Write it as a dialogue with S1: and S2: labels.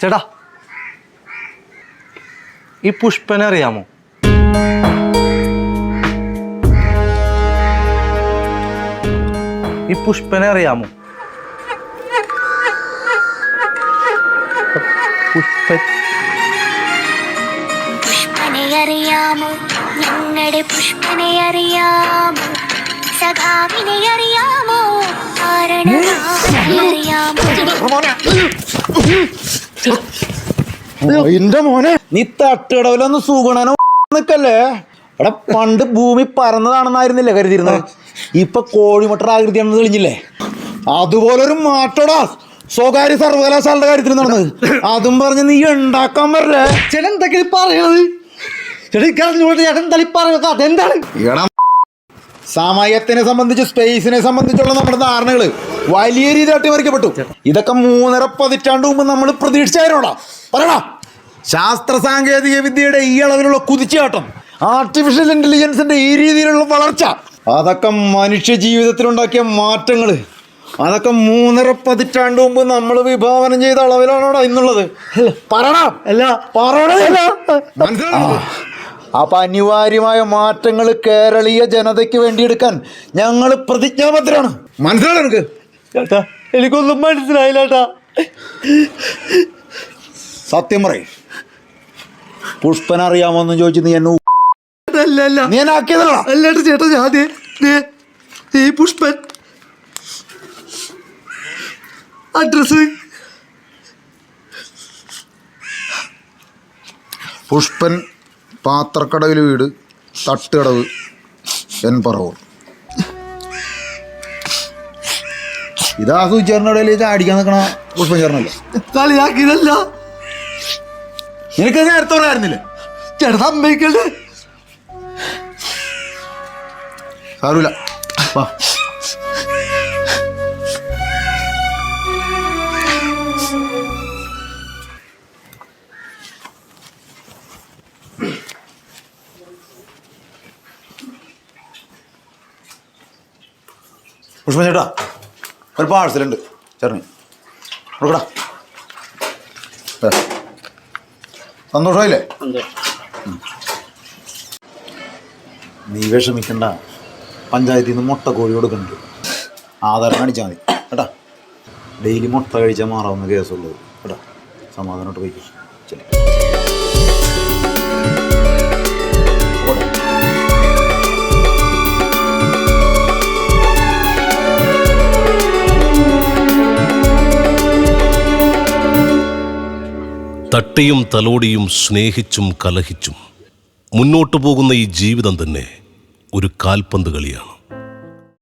S1: ചേട്ടാ ഈ പുഷ്പനെ അറിയാമോ? ഈ പുഷ്പനെ അറിയാമോ? പുഷ്പ
S2: പുഷ്പനെ അറിയാമോ? ഞങ്ങളുടെ പുഷ്പനെ അറിയാമോ? സഖാവിനെ അറിയാമോ?
S3: എന്റെ മോനെ. നീ തട്ടിടവിലൊന്ന് സുഗുണനോ നിക്കല്ലേ? എടാ പണ്ട് ഭൂമി പറന്നതാണെന്നായിരുന്നില്ലേ കരുതിയിരുന്നത്? ഇപ്പൊ കോഴിമുട്ടറാകൃതിയാണെന്ന് തെളിഞ്ഞില്ലേ? അതുപോലൊരു മാറ്റോടാ. സ്വകാര്യ സർവകലാശാലയുടെ കാര്യത്തിൽ നടന്നത്. അതും പറഞ്ഞ് നീ ഉണ്ടാക്കാൻ വരല്ലേ?
S1: ചേട്ടൻ എന്തൊക്കെ പറയണത്? ചെടി ഇക്കാലത്തോട്ട് ചേട്ടൻ തളി പറയുന്നത്? അതെന്താണ്?
S3: സമയത്തിനെ സംബന്ധിച്ച് സ്പേസിനെ സംബന്ധിച്ചുള്ള നമ്മുടെ ധാരണകൾ വലിയ രീതിയിൽ അട്ടിമറിക്കപ്പെട്ടു. ഇതൊക്കെ മൂന്നര പതിറ്റാണ്ട് മുമ്പ് നമ്മൾ പ്രതീക്ഷിച്ചായിരുന്നോടാ. പറയണോ ശാസ്ത്ര സാങ്കേതിക വിദ്യയുടെ ഈ അളവിലുള്ള കുതിച്ചുചാട്ടം ആർട്ടിഫിഷ്യൽ ഇന്റലിജൻസിന്റെ ഈ രീതിയിലുള്ള വളർച്ച അതൊക്കെ മനുഷ്യ ജീവിതത്തിലുണ്ടാക്കിയ മാറ്റങ്ങൾ അതൊക്കെ മൂന്നര പതിറ്റാണ്ട് മുമ്പ് നമ്മൾ വിഭാവനം ചെയ്ത അളവിലാണോടാ ഇന്നുള്ളത്. പറയടാ.
S1: അല്ല.
S3: പറയണ മനസ്സിലായോ അപ്പൊ അനിവാര്യമായ മാറ്റങ്ങൾ കേരളീയ ജനതയ്ക്ക് വേണ്ടി എടുക്കാൻ ഞങ്ങൾ പ്രതിജ്ഞാബദ്ധരാണ്. മനസ്സിലായോ
S1: ചേട്ടാ എനിക്കൊന്നും മനസ്സിലായില്ല ചേട്ടാ
S3: സത്യം പറയും. പുഷ്പന അറിയാമോന്ന് ചോദിച്ചു നീ എന്നെ
S1: അല്ല അല്ല.
S3: നീ ആക്കിയതല്ല
S1: ചേട്ടാ ഞാൻ ഈ പുഷ്പൻ. അഡ്രസ്
S3: പുഷ്പൻ പാത്രക്കടവിൽ വീട് തട്ടുകടവ് എൻ പറവൂർ. ഇതാ സൂചിച്ചേറിന്റെ ഇടയിൽ ചാടിക്കാൻ നിൽക്കണ പുഷ്പം ചേർന്നല്ലേ
S1: കളിയാക്കിയതല്ല.
S3: നിനക്ക് നേരത്തെ പറയായിരുന്നില്ലേ
S1: ചേട്ടാ സമ്മതിക്കല്ലേ?
S3: സാരമില്ല. വാ. പുഷ്പ ചേട്ടാ ഒരു പാഴ്സലുണ്ട്. ചേട്ടന് കൊടുക്കടാ. സന്തോഷമായില്ലേ. നീ വിഷമിക്കണ്ട. പഞ്ചായത്തിൽ നിന്ന് മുട്ട കോഴി കൊടുക്കുന്നുണ്ട്. ആധാരം കാണിച്ചാൽ മതി. കേട്ടാ? ഡെയിലി മുട്ട കഴിച്ചാൽ മാറാവുന്ന കേസുള്ളത് കേട്ടാ? സമാധാനമായിട്ട് പോയിക്കോ. ശരി.
S4: തട്ടിയും തലോടിയും സ്നേഹിച്ചും കലഹിച്ചും മുന്നോട്ടു പോകുന്ന ഈ ജീവിതം തന്നെ ഒരു കാൽപന്ത് കളിയാണ്.